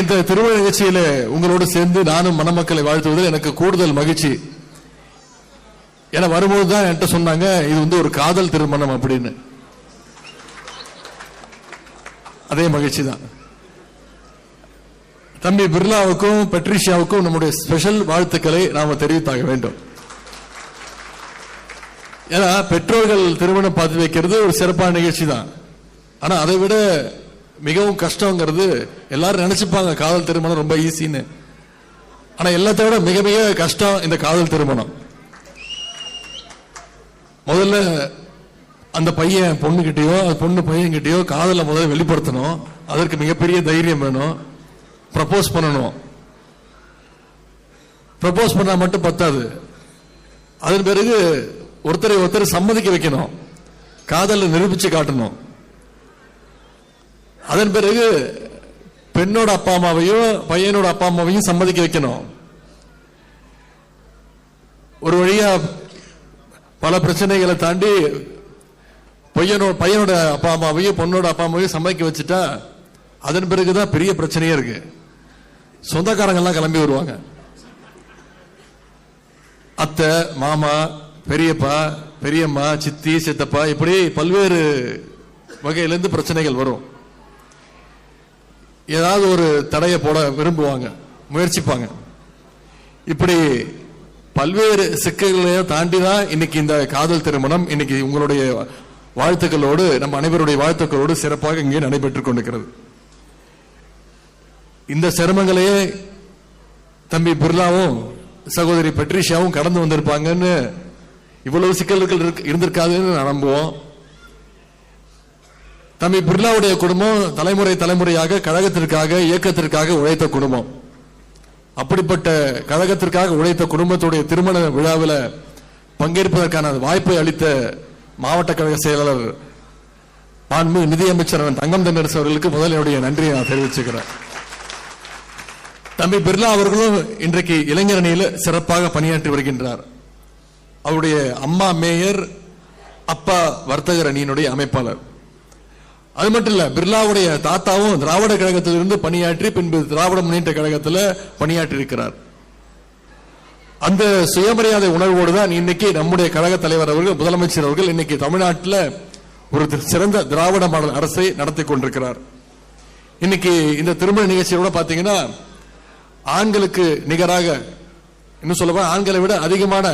இந்த திருமண நிகழ்ச்சியில உங்களோடு சேர்ந்து நானும் மணமக்களை வாழ்த்துவதில் எனக்கு கூடுதல் மகிழ்ச்சி. என வரும்போது தான் என்கிட்ட சொன்னாங்க இது வந்து ஒரு காதல் திருமணம் அப்படின்னு. அதே மகிழ்ச்சி தான். தம்பி பிர்லாவுக்கும் பெட்ரிஷியாவுக்கும் நம்முடைய ஸ்பெஷல் வாழ்த்துக்களை நாம தெரிவித்தாக வேண்டும். ஏன்னா பெற்றோர்கள் திருமணம் பார்த்து வைக்கிறது ஒரு சிறப்பான நிகழ்ச்சி தான். ஆனா அதை விட மிகவும் கஷ்டங்கிறது எல்லாரும் நினைச்சுப்பாங்க காதல் திருமணம் ரொம்ப ஈஸின்னு ஆனா எல்லாத்தை விட மிக மிக கஷ்டம் இந்த காதல் திருமணம். முதல்ல அந்த பையன் பொண்ணுகிட்டயோ அந்த பொண்ணு பையன்கிட்டயோ காதலை முதல்ல வெளிப்படுத்தணும். அதற்கு மிகப்பெரிய தைரியம் வேணும். ப்ரப்போஸ் பண்ணணும். ப்ரப்போஸ் பண்ணால் மட்டும் பத்தாது. அதன் பிறகு ஒருத்தரை ஒருத்தர் சம்மதிக்க வைக்கணும். காதலை நிரூபித்து காட்டணும். அதன் பிறகு பெண்ணோட அப்பா அம்மாவையும் பையனோட அப்பா அம்மாவையும் சம்மதிக்க வைக்கணும். ஒரு வழியா பல பிரச்சனைகளை தாண்டி பையனோட பையனோட அப்பா அம்மாவையும் பொண்ணோட அப்பா அம்மாவையும் சம்மதிக்க வச்சுட்டா அதன் பிறகுதான் பெரிய பிரச்சனையே இருக்கு. சொந்தக்காரங்கள்லாம் கிளம்பி வருவாங்க. அத்தை மாமா பெரியப்பா பெரியம்மா சித்தி சித்தப்பா இப்படி பல்வேறு வகையிலேருந்து பிரச்சனைகள் வரும். ஏதாவது ஒரு தடையை போட விரும்புவாங்க முயற்சிப்பாங்க. இப்படி பல்வேறு சிக்கல்களையும் தாண்டி தான் இன்னைக்கு இந்த காதல் திருமணம் இன்னைக்கு உங்களுடைய வாழ்த்துக்களோடு நம்ம அனைவருடைய வாழ்த்துக்களோடு சிறப்பாக இங்கே நடைபெற்றுக் கொண்டிருக்கிறது. இந்த சிரமங்களையே தம்பி பிர்லாவும் சகோதரி பெட்ரிஷாவும் கடந்து வந்திருப்பாங்கன்னு இவ்வளவு சிக்கல்கள் இருந்திருக்காதுன்னு நம்புவோம். தம்பி பிர்லாவுடைய குடும்பம் தலைமுறை தலைமுறையாக கழகத்திற்காக இயக்கத்திற்காக உழைத்த குடும்பம். அப்படிப்பட்ட கழகத்திற்காக உழைத்த குடும்பத்துடைய திருமண விழாவில் பங்கேற்பதற்கான வாய்ப்பை அளித்த மாவட்ட கழக செயலாளர் மாண்பு நிதியமைச்சர் தங்கம் தென்னரசு அவர்களுக்கு முதல் என்னுடைய நன்றியை நான் தெரிவிச்சுக்கிறேன். தம்பி பிர்லா அவர்களும் இன்றைக்கு இளைஞரணியில் சிறப்பாக பணியாற்றி வருகின்றார். அவருடைய அம்மா மேயர் அப்பா வர்த்தகர் அணியினுடைய அமைப்பாளர். அது மட்டும் இல்ல பிர்லாவுடைய தாத்தாவும் திராவிட கழகத்திலிருந்து பணியாற்றி பின்பு திராவிட முன்னேற்ற கழகத்தில் பணியாற்றி இருக்கிறார். அந்த சுயமரியாதை உணர்வோடு தான் இன்னைக்கு நம்முடைய கழக தலைவர் அவர்கள் முதலமைச்சர் அவர்கள் இன்னைக்கு தமிழ்நாட்டில் ஒரு சிறந்த திராவிட மாடல் அரசை நடத்தி கொண்டிருக்கிறார். இன்னைக்கு இந்த திருமண நிகழ்ச்சியோட பார்த்தீங்கன்னா ஆண்களுக்கு நிகராக இன்னும் சொல்ல ஆண்களை விட அதிகமான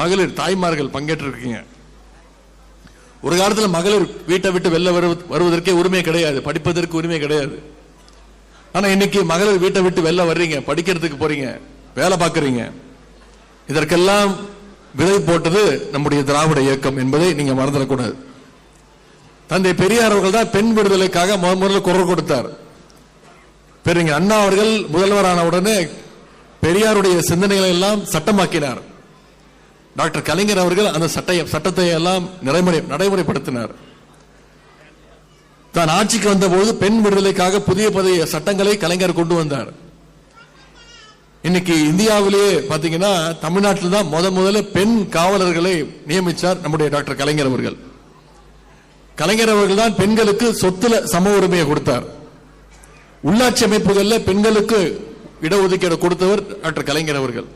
மகளிர் தாய்மார்கள் பங்கேற்றிருக்கீங்க. ஒரு காலத்தில் மகளிர் வீட்டை விட்டு வெளில வரு வருவதற்கே உரிமை கிடையாது. படிப்பதற்கு உரிமை கிடையாது. ஆனால் இன்னைக்கு மகளிர் வீட்டை விட்டு வெளில வர்றீங்க படிக்கிறதுக்கு போறீங்க வேலை பார்க்குறீங்க. இதற்கெல்லாம் விதை போட்டது நம்முடைய திராவிட இயக்கம் என்பதை நீங்க மறந்துடக்கூடாது. தந்தை பெரியார் அவர்கள் தான் பெண் விடுதலைக்காக முதல் முதல்ல குரல் கொடுத்தார். பெரிய அண்ணா அவர்கள் முதல்வரான உடனே பெரியாருடைய சிந்தனைகளை எல்லாம் சட்டமாக்கினார். டாக்டர் கலைஞர் அவர்கள் அந்த சட்டை சட்டத்தை எல்லாம் நடைமுறை நடைமுறைப்படுத்தினார். தான் ஆட்சிக்கு வந்தபோது பெண் விடுதலைக்காக புதிய புதிய சட்டங்களை கலைஞர் கொண்டு வந்தார். இன்னைக்கு இந்தியாவிலேயே பார்த்தீங்கன்னா தமிழ்நாட்டில் தான் முத முதல்ல பெண் காவலர்களை நியமித்தார் நம்முடைய டாக்டர் கலைஞர் அவர்கள். கலைஞர் அவர்கள் தான் பெண்களுக்கு சொத்துல சம உரிமையை கொடுத்தார். உள்ளாட்சி அமைப்புகளில் பெண்களுக்கு இடஒதுக்கீடு கொடுத்தவர் டாக்டர் கலைஞர் அவர்கள்.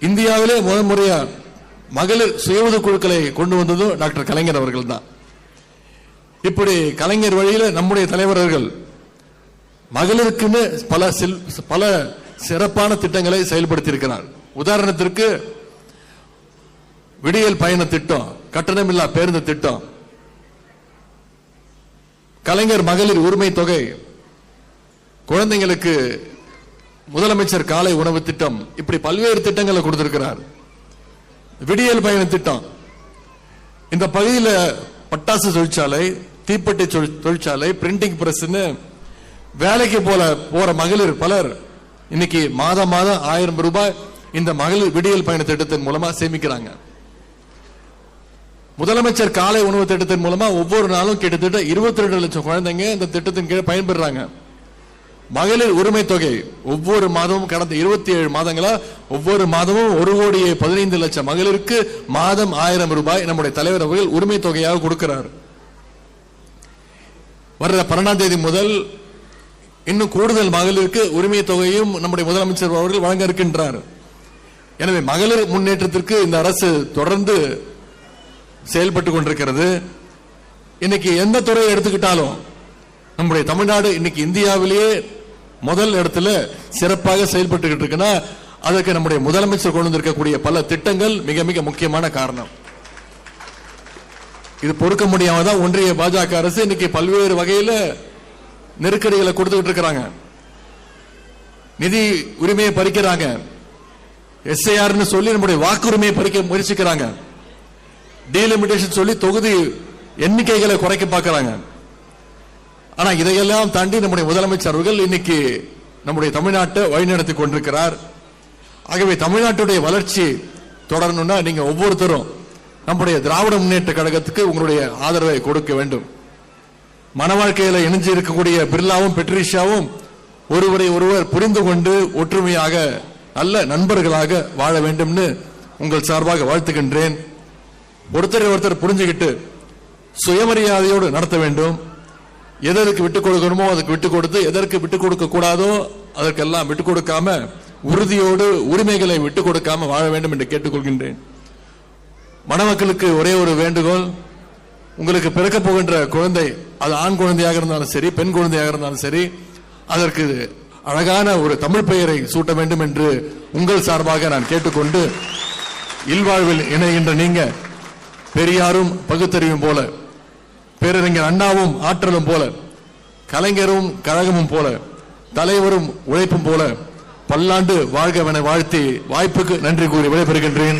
இந்தியாவிலே முதல் முறையா மகளிர் சுய உதவி குழுக்களை கொண்டு வந்ததும் டாக்டர் கலைஞர் அவர்கள் தான் இப்படி கலைஞர் வழியில் நம்முடைய தலைவர்கள் மகளிருக்குன்னு பல செல்- பல சிறப்பான திட்டங்களை செயல்படுத்தியிருக்கிறார். உதாரணத்திற்கு விடியல் பயண திட்டம் கட்டணமில்லா பேருந்து திட்டம் கலைஞர் மகளிர் உரிமை தொகை குழந்தைங்களுக்கு முதலமைச்சர் காலை உணவு திட்டம் இப்படி பல்வேறு திட்டங்களை கொடுத்திருக்கிறார். விடியல் பயண திட்டம். இந்த பகுதியில் பட்டாசு தொழிற்சாலை தீப்பெட்டி தொழிற்சாலை பிரிண்டிங் பிரஸ்ன்னு வேலைக்கு போல போற மகளிர் பலர் இன்னைக்கு மாதம் மாதம் ஆயிரம் ரூபாய் இந்த மகளிர் விடியல் பயண திட்டத்தின் மூலமா சேமிக்கிறாங்க. முதலமைச்சர் காலை உணவு திட்டத்தின் மூலமா ஒவ்வொரு நாளும் கிட்டத்தட்ட இருபத்தி ரெண்டு லட்சம் குழந்தைங்க இந்த திட்டத்தின் கீழே பயன்பெறாங்க. மகளிர் உரிமை தொகை ஒவ்வொரு மாதமும் கடந்த இருபத்தி ஏழு மாதங்களா ஒவ்வொரு மாதமும் ஒரு கோடியே பதினைந்து லட்சம் மகளிருக்கு மாதம் ஆயிரம் ரூபாய் நம்முடைய தலைவர் அவர்கள் உரிமை தொகையாக கொடுக்கிறார். வர்ற பன்னெண்டாம் தேதி முதல் இன்னும் கூடுதல் மகளிருக்கு உரிமை தொகையும் நம்முடைய முதலமைச்சர் அவர்கள் வழங்க இருக்கின்றார். எனவே மகளிர் முன்னேற்றத்திற்கு இந்த அரசு தொடர்ந்து செயல்பட்டு கொண்டிருக்கிறது. இன்னைக்கு எந்த துறையை எடுத்துக்கிட்டாலும் நம்முடைய தமிழ்நாடு இன்னைக்கு இந்தியாவிலேயே முதல் இடத்துல சிறப்பாக செயல்பட்டுக்கிட்டு இருக்குன்னா அதற்கு நம்முடைய முதலமைச்சர் கொண்டு வந்திருக்கக்கூடிய பல திட்டங்கள் மிக மிக முக்கியமான காரணம். இது பொறுக்க முடியாம தான் ஒன்றிய பாஜக அரசு இன்னைக்கு பல்வேறு வகையில நெருக்கடிகளை கொடுத்துக்கிட்டு இருக்கிறாங்க. நிதி உரிமையை பறிக்கிறாங்க. எஸ்ஐஆர்னு சொல்லி நம்முடைய வாக்குரிமையை பறிக்க முயற்சிக்கிறாங்க. டீலிமிட்டேஷன் சொல்லி தொகுதி எண்ணிக்கைகளை குறைக்க பார்க்கிறாங்க. ஆனா இதையெல்லாம் தாண்டி நம்முடைய முதலமைச்சர் அவர்கள் இன்னைக்கு நம்முடைய தமிழ்நாட்டை வழிநடத்தி கொண்டிருக்கிறார். ஆகவே தமிழ்நாட்டுடைய வளர்ச்சி தொடரணும்னா நீங்க ஒவ்வொருத்தரும் நம்முடைய திராவிட முன்னேற்ற கழகத்துக்கு உங்களுடைய ஆதரவை கொடுக்க வேண்டும். மன வாழ்க்கையில இணைஞ்சு இருக்கக்கூடிய பிர்லாவும் பெட்ரிஷாவும் ஒருவரை ஒருவர் புரிந்து கொண்டு ஒற்றுமையாக நல்ல நண்பர்களாக வாழ வேண்டும்னு உங்கள் சார்பாக வாழ்த்துகின்றேன். ஒருத்தரை ஒருத்தர் புரிஞ்சுக்கிட்டு சுயமரியாதையோடு நடத்த வேண்டும். எதற்கு விட்டுக் கொடுக்கணுமோ அதுக்கு விட்டுக் கொடுத்து எதற்கு விட்டுக் கொடுக்க கூடாதோ அதற்கெல்லாம் விட்டுக் கொடுக்காம உறுதியோடு உரிமைகளை விட்டுக் கொடுக்காம வாழ வேண்டும் என்று கேட்டுக்கொள்கின்றேன். மணமக்களுக்கு ஒரே ஒரு வேண்டுகோள் உங்களுக்கு பிறக்க போகின்ற குழந்தை அது ஆண் குழந்தையாக இருந்தாலும் சரி பெண் குழந்தையாக இருந்தாலும் சரி அதற்கு அழகான ஒரு தமிழ் பெயரை சூட்ட வேண்டும் என்று உங்கள் சார்பாக நான் கேட்டுக்கொண்டு இல்வாழ்வில் இணைகின்ற நீங்க பெரியாரும் பகுத்தறிவும் போல பேரறிஞர் அண்ணாவும் ஆற்றலும் போல கலைஞரும் கழகமும் போல தலைவரும் உழைப்பும் போல பல்லாண்டு வாழ்கவென வாழ்த்தி வாய்ப்புக்கு நன்றி கூறி விடைபெறுகின்றேன்.